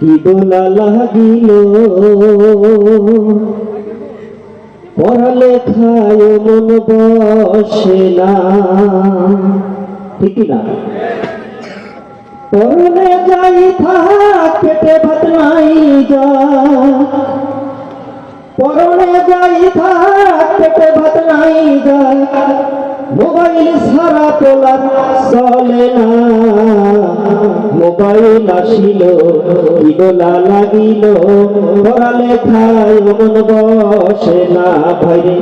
কি দোলা লাগিল? পড়ালেখায় মন বসে না। ঠিক না? পড়লে যাই থাক, পেটে ভাত নাই যা। পরনে যাই থাক, পেটে ভাত নাই যা। মোবাইল সারা তোলার চলে না। মোবাইল আসিল ইগোলা লাগিল। পড়ালে খায় মন বসে না ভাইরে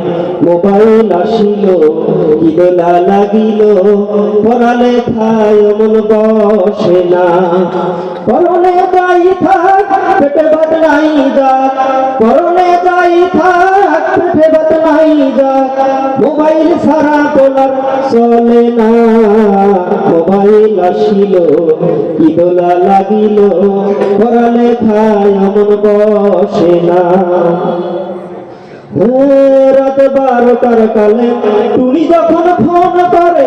মোবাইল আসিল ইগোলা লাগিল। পড়ালে খায় মন বসে না। পরনে যাই থাক, পেটে ভাত নাই যা পরনে যাই থাক, পেটে ভাত নাই যা মোবাইল সারা তোলার চলে না আসিল কি দোলা লাগিল। পড়ালে খায় এমন বসে না। রাত বারোটার কালে টুনি যখন ফোন করে,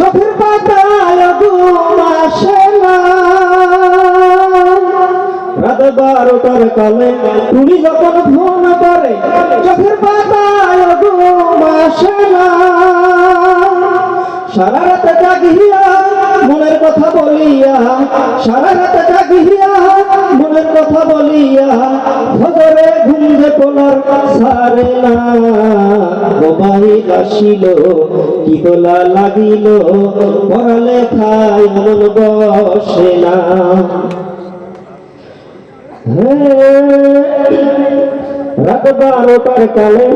চোখের পাতায় আসে না। রাত বারোটার কালে টুনি যখন ফোন করে, চোখের পাতায় আসে না। সারা রাত জাগিয়া মনের কথা বলিয়া, সারা রাত জাগিয়া মনের কথা বলিয়া, ভগরে ঘুম পোলার সারে না। মোবাইল আসিল, কি দোলা লাগিল পড়ালে খাই মন বসে না। রাত বারোটার কালে,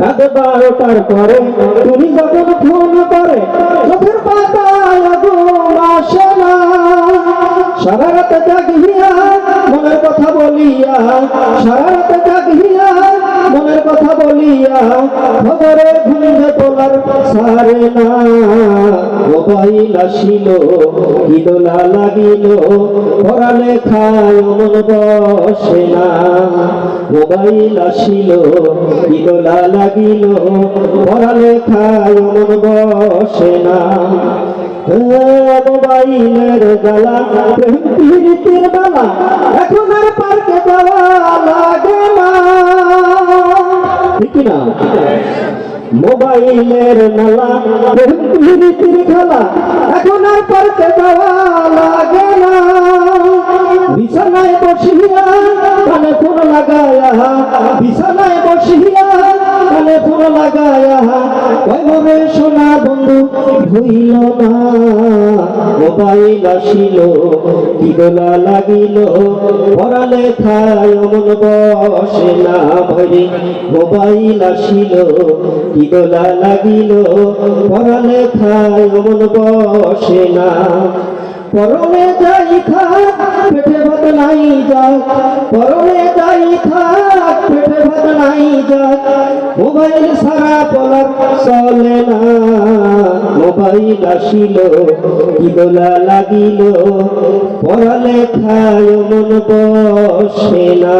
রাত বারোটার পরে, তুমি যখন ফোন করে, চোখের না সারা রাত জাগিয়া মনের কথা বলিয়া। সারা রাত জাগিয়া মনের কথা বলিয়া। খবরে ঘুমে তোলার সারে না। মোবাইল আসিল কি দোলা লাগিল। পড়ালে খায় মন বসে না। মোবাইল আসিল কি দোলা লাগিল। পড়ালে খায় মন বসে না। মোবাইলের এখন আর যাওয়া লাগে না। মোবাইলের খেলা বিছানায় বসিয়া কানে ফোন লাগায়া, বিছানায় বসিয়া কানে লাগায়া বন্ধু না। মোবাইল আসিল দোলা লাগিল। পড়ালে খায় মন বসে না ভরে। মোবাইল আসিল দোলা লাগিল। পড়ালে খায় মন বসে না। পরনে যাই থাক, পেটে ভাত নাই যাক। পরনে যাই থাক, পেটে ভাত নাই যাক। মোবাইল সারা বলার চলে না। মোবাইল আসিল কি লাগিল লাগিল পড়ালেখায় মন বসে না।